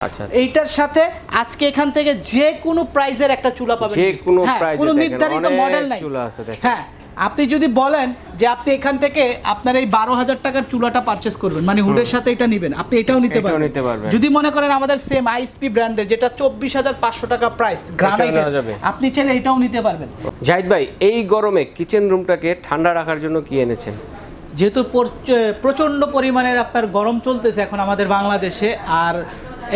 আচ্ছা আচ্ছা। এইটার সাথে আজকে এখান থেকে যে কোনো প্রাইজের একটা চুলা পাবেন। যে কোনো হ্যাঁ, কোনো নির্ধারিত মডেল নাই। চুলা আছে হ্যাঁ আপনি যদি বলেন যে আপনি এখান থেকে আপনার এই বারো হাজার টাকার চুলাটা পারচেস করবেন মানে হুডের সাথে এটা নেবেন আপনি এটাও নিতে পারবেন। নিতে পারবেন। যদি মনে করেন আমাদের সেম আইএসপি ব্র্যান্ডের যেটা চব্বিশ হাজার পাঁচশো টাকা প্রাইস। আপনি চাইলে এটাও নিতে পারবেন। জাহিদ ভাই এই গরমে কিচেন রুমটাকে ঠান্ডা রাখার জন্য কি এনেছেন? যেহেতু প্রচ- প্রচণ্ড পরিমাণের আপনার গরম চলতেছে এখন আমাদের বাংলাদেশে আর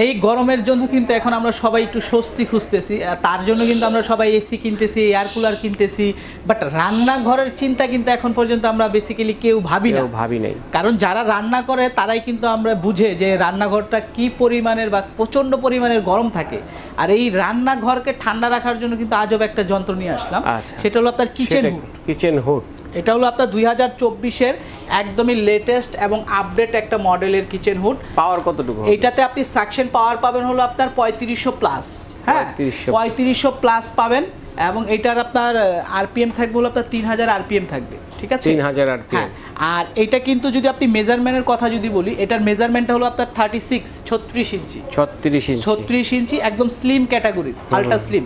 এই গরমের জন্য কিন্তু এখন আমরা সবাই একটু স্বস্তি খুঁজতেছি। তার জন্য কিন্তু আমরা সবাই এসি কিনতেছি এয়ার কুলার কিনতেছি। বাট রান্নাঘরের চিন্তা কিন্তু এখন পর্যন্ত আমরা বেসিক্যালি কেউ ভাবি না। ভাবি নাই। কারণ যারা রান্না করে তারাই কিন্তু আমরা বুঝে যে রান্নাঘরটা কি পরিমাণের বা প্রচণ্ড পরিমাণের গরম থাকে। আর এই রান্নাঘরকে ঠান্ডা রাখার জন্য কিন্তু আজব একটা যন্ত্র নিয়ে আসলাম। আচ্ছা। সেটা হলো আপনার কিচেন হুড কিচেন হুড এটা হলো আপনার দুই হাজার চব্বিশের একদমই লেটেস্ট এবং আপডেট একটা মডেলের কিচেন হুড পাওয়ার কতটুকু এটাতে আপনি সাকশন পাওয়ার পাবেন হলো আপনার পঁয়ত্রিশশো প্লাস হ্যাঁ 3500 পঁয়ত্রিশশো প্লাস পাবেন এবং এটার আপনার আরপিএম থাকবে হলো আপনার তিন হাজার আরপিএম থাকবে। ঠিক আছে? 3000 RPM হ্যাঁ আর এটা কিন্তু যদি আপনি মেজারমেন্টের কথা যদি বলি এটার মেজারমেন্টটা হলো আপনার থার্টি সিক্স ছত্রিশ ইঞ্চি। ছত্রিশ ইঞ্চি। ছত্রিশ ইঞ্চি একদম স্লিম ক্যাটাগরি আলট্রা স্লিম।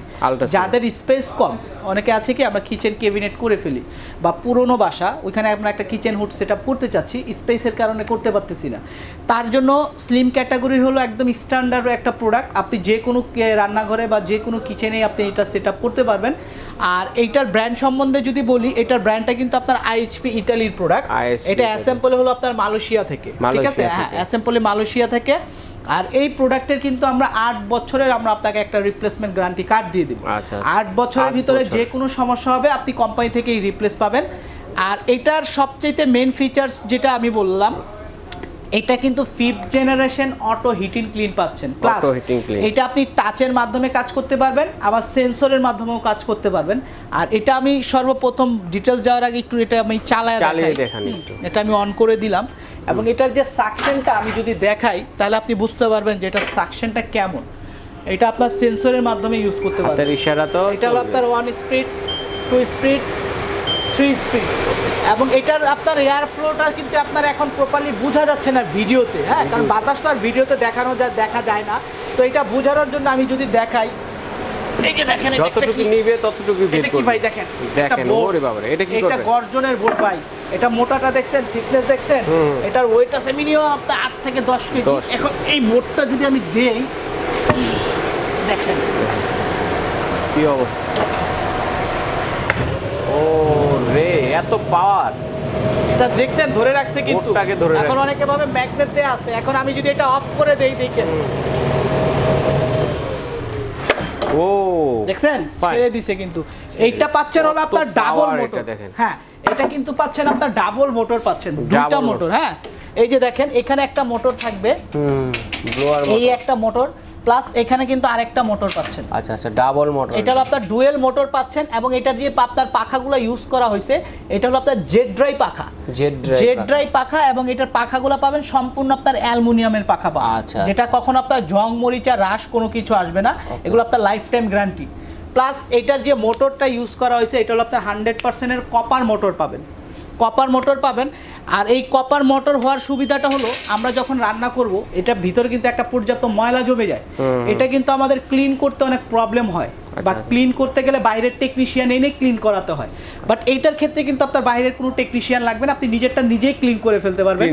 যাদের স্পেস কম অনেকে আছে কি আমরা কিচেন ক্যাবিনেট করে ফেলি বা পুরনো বাসা ওইখানে আমরা একটা কিচেন হুড সেট আপ করতে চাচ্ছি স্পেসের কারণে করতে পারতেছি না। তার জন্য স্লিম ক্যাটাগরির হলো একদম স্ট্যান্ডার্ড একটা প্রোডাক্ট আপনি যে কোনো রান্নাঘরে বা যে কোনো কিচেনে আপনি এটা সেট করতে পারবেন। আর এইটার ব্র্যান্ড সম্বন্ধে যদি বলি এটার ব্র্যান্ডটা কিন্তু আপনার আইএইচপি ইটালির প্রোডাক্ট এটা। অ্যাসেম্পল হলো আপনার মালয়েশিয়া থেকে ঠিক আছে হ্যাঁ। অ্যাসেম্পলে মালয়েশিয়া থেকে আর এই প্রোডাক্টের কিন্তু আমরা আট বছরের আমরা আপনাকে একটা রিপ্লেসমেন্ট গ্যারান্টি কার্ড দিয়ে দিব আচ্ছা, আচ্ছা। আট বছরের ভিতরে। যে কোনো সমস্যা হবে আপনি কোম্পানি থেকেই রিপ্লেস পাবেন আর এটার সবচেয়ে মেন ফিচার্স যেটা আমি বললাম এটা কিন্তু fifth generation auto heating clean পাচ্ছেন। প্লাস। এটা আপনি টাচের মাধ্যমে কাজ করতে পারবেন আবার সেন্সরের মাধ্যমেও কাজ করতে পারবেন। আর এটা আমি সর্বপ্রথম ডিটেলস যাওয়ার আগে একটু এটা আমি চালায় দেখাই। এটা আমি অন করে দিলাম। এবং এটার যে সাকশনটা আমি যদি দেখাই তাহলে আপনি বুঝতে পারবেন যে এটার সাকশনটা কেমন। এটা আপনার সেন্সরের মাধ্যমে ইউজ করতে পারবেন। ইশারা তো এটা হলো আপনার one speed two speed three speed এবং এটার আপনার এয়ার ফ্লোটা কিন্তু আপনার এখন প্রপারলি বোঝা যাচ্ছে না ভিডিওতে হ্যাঁ? কারণ বাতাসটা আর ভিডিওতে দেখানো যায় দেখা যায় না। তো এটা বোঝানোর জন্য আমি যদি দেখাই এই যে দেখেন যতটুকু নিবে ততটুকু বের এটা করবে। ভাই দেখেন? ওরে এটা কি এটা গর্জনের বোর্ড ভাই। এটা মোটাটা দেখছেন থিকনেস দেখছেন? এটার ওয়েট আছে মিনিমাম আপনার আট থেকে দশ কেজি। এখন এই বোর্ডটা যদি আমি দেই দেখেন। কি অবস্থা ও রে এত পাওয়ার এটা দেখছেন ধরে রাখছে কিন্তু। বোর্ডটাকে ধরে এখন অনেকে ভাবে ম্যাগনেট দেয়া আছে। এখন আমি যদি এটা অফ করে দেই দেখেন। ও। দেখছেন? ছেড়ে দিছে কিন্তু। এইটা পাচ্ছেন হলো আপনার ডাবল মোটর এটা দেখেন। হ্যাঁ এটা কিন্তু পাচ্ছেন আপনার ডাবল মোটর পাচ্ছেন। Double মোটর হ্যাঁ। এই যে দেখেন এখানে একটা মোটর থাকবে। হুম ব্লোয়ার এই একটা মোটর প্লাস এখানে কিন্তু আরেকটা মোটর পাচ্ছেন। আচ্ছা আচ্ছা ডাবল মোটর এটা হলো আপনার ডুয়েল মোটর পাচ্ছেন এবং এটার যে আপনার পাখাগুলো ইউজ করা হয়েছে। এটা হলো আপনার জেড ড্রাই পাখা। জেড ড্রাইভ জেড ড্রাই পাখা এবং এটার পাখাগুলো পাবেন সম্পূর্ণ আপনার অ্যালুমিনিয়ামের পাখা পাবেন। আচ্ছা, যেটা কখনো আপনার জং মরিচা রাস কোনো কিছু আসবে না। এগুলো আপনার লাইফ টাইম গ্যারান্টি প্লাস এটার যে মোটরটা ইউজ করা হয়েছে এটা হলো আপনার হান্ড্রেড পার্সেন্টের কপার মোটর পাবেন। কপার মোটর পাবেন। আর এই কপার মোটর হওয়ার সুবিধাটা হলো আমরা যখন রান্না করব এটা ভিতরে কিন্তু একটা পর্যাপ্ত ময়লা জমে যায়। এটা কিন্তু আমাদের ক্লিন করতে অনেক প্রবলেম হয়। বা আচ্ছা। ক্লিন করতে গেলে বাইরের টেকনিশিয়ান এনে ক্লিন করাতে হয়। বাট এইটার ক্ষেত্রে কিন্তু আপনার বাইরের কোনো টেকনিশিয়ান লাগবে না আপনি নিজেরটা নিজেই ক্লিন করে ফেলতে পারবেন।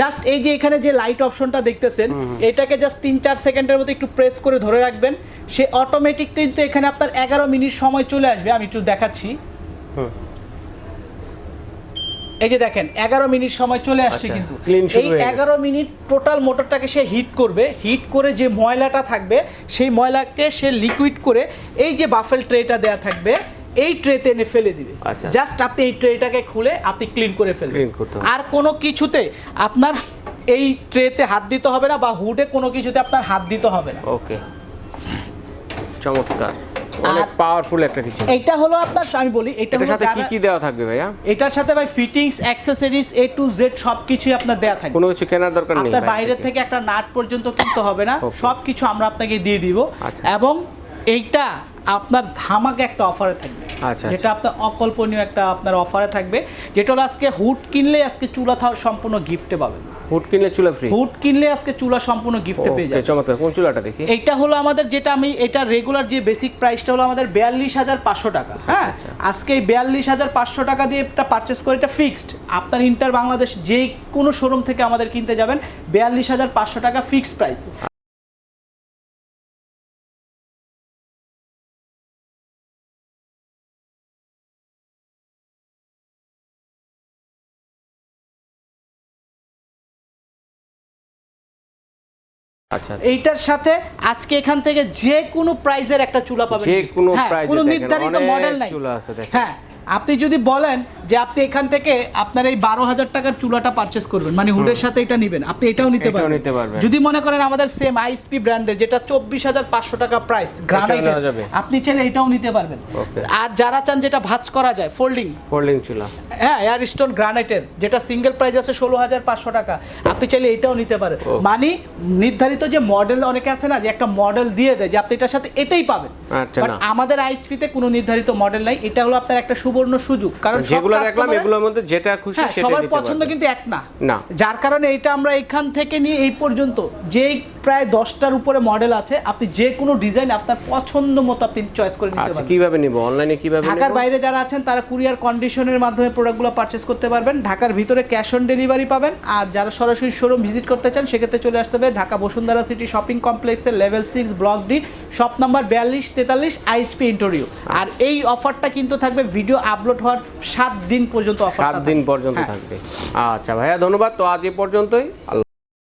জাস্ট এই যে এখানে যে লাইট অপশনটা দেখতেছেন এটাকে জাস্ট তিন চার সেকেন্ডের মতো একটু প্রেস করে ধরে রাখবেন। সে অটোমেটিক কিন্তু এখানে আপনার এগারো মিনিট সময় চলে আসবে আমি একটু দেখাচ্ছি। হুম। এই যে দেখেন এগারো মিনিট সময় চলে আসছে আচ্ছা, কিন্তু। এই এগারো মিনিট টোটাল মোটরটাকে সে হিট করবে হিট করে যে ময়লাটা থাকবে সেই ময়লাকে সে লিকুইড করে এই যে বাফেল ট্রেটা দেয়া থাকবে এই ট্রেতে এনে ফেলে দিবে। আচ্ছা। জাস্ট আপনি এই ট্রেটাকে খুলে আপনি ক্লিন করে ফেলবেন। আর কোনো কিছুতে আপনার এই ট্রেতে হাত দিতে হবে না বা হুডে কোনো কিছুতে আপনার হাত দিতে হবে না। ওকে চমৎকার। অনেক পাওয়ারফুল একটা কিছু এইটা হলো আপনার আমি বলি এটা এটার সাথে কি কি দেওয়া থাকবে ভাইয়া? এটার সাথে ভাই fittings accessories A to Z সবকিছুই আপনার দেয়া থাকবে। কোনো কিছু কেনার দরকার নেই আপনার বাইরে থেকে একটা নাট পর্যন্ত কিনতে হবে না Okay. সব কিছু আমরা আপনাকে দিয়ে দিব। আচ্ছা। এবং এইটা আপনার ধামাকে একটা অফারে থাকবে। আচ্ছা, যেটা আপনার অকল্পনীয় একটা আপনার অফারে থাকবে। যেটা হলো আজকে হুড কিনলে আজকে চুলা থাওয়ার সম্পূর্ণ গিফটে পাবেন হুড কিনলে চুলা ফ্রি হুড কিনলে আজকে চুলা সম্পূর্ণ গিফটে পেয়ে যাবে। চমৎকার। কোন চুলাটা দেখি? এটা হলো আমাদের যেটা আমি এটা রেগুলার যে বেসিক প্রাইসটা হলো আমাদের বিয়াল্লিশ হাজার পাঁচশো টাকা হ্যাঁ? আচ্ছা। আজকে এই বিয়াল্লিশ হাজার পাঁচশো টাকা দিয়ে এটা পারচেস করে এটা ফিক্সড আপনার ইন্টার বাংলাদেশ যে কোনো শোরুম থেকে আমাদের কিনতে যাবেন বিয়াল্লিশ হাজার পাঁচশো টাকা ফিক্সড প্রাইস এইটার সাথে আজকে এখান থেকে যে কোনো প্রাইজের একটা চুলা পাবেন। যে কোনো প্রাইজের কোনো নির্ধারিত মডেল নাই। চুলা আছে দেখেন। হ্যাঁ আপনি যদি বলেন যে আপনি এখান থেকে আপনার এই বারো হাজার টাকার চুলাটা পারচেস করবেন মানে হুডের সাথে এটা নেবেন আপনি এটাও নিতে পারবেন। যদি মনে করেন আমাদের সেম আইএসপি ব্র্যান্ডের যেটা চব্বিশ হাজার পাঁচশো টাকা প্রাইস গ্রানাইট আপনি চাইলে এটাও নিতে পারবেন। আর যারা চান যেটা ভাজ করা যায় ফোল্ডিং ফোল্ডিং চুলা। হ্যাঁ এয়ার স্টোন গ্রানাইটের যেটা সিঙ্গেল প্রাইস আছে ষোলো হাজার পাঁচশো টাকা আপনি চাইলে এটাও নিতে পারেন। মানে নির্ধারিত যে মডেল অনেকে আছে না যে একটা মডেল দিয়ে দেয় যে আপনি এটার সাথে এটাই পাবেন। আচ্ছা, বাট। আমাদের আইএসপিতে কোনো নির্ধারিত মডেল নাই এটা হলো আপনার একটা সুবর্ণ সুযোগ কারণ যেগুলো দেখলাম এগুলোর মধ্যে যেটা খুশি হ্যাঁ সেটা সবার পছন্দ কিন্তু এক না। না। যার কারণে এটা আমরা এখান থেকে নিয়ে এই পর্যন্ত যে প্রায় দশটার উপরে মডেল আছে। আপনি যে কোনো ডিজাইন আপনার পছন্দ মতো আপনি চয়েস করে নিতে আচ্ছা পারবেন। কীভাবে নিব? অনলাইনে কীভাবে ঢাকার বাইরে যারা আছেন তারা কুরিয়ার কন্ডিশনের মাধ্যমে প্রোডাক্টগুলো পারচেস করতে পারবেন। ঢাকার ভিতরে ক্যাশ অন ডেলিভারি পাবেন। আর যারা সরাসরি শোরুম ভিজিট করতে চান সেক্ষেত্রে চলে আসতে হবে ঢাকা বসুন্ধরা সিটি শপিং কমপ্লেক্সের level six block D shop number বিয়াল্লিশ তেতাল্লিশ আইএইচপি ইন্টারভিউ আর এই অফারটা কিন্তু থাকবে ভিডিও আপলোড হওয়ার সাত দিন পর্যন্ত অফার সাত দিন পর্যন্ত হ্যাঁ। থাকবে। আচ্ছা ভাইয়া ধন্যবাদ। তো আজ এ পর্যন্তই। আল্লাহ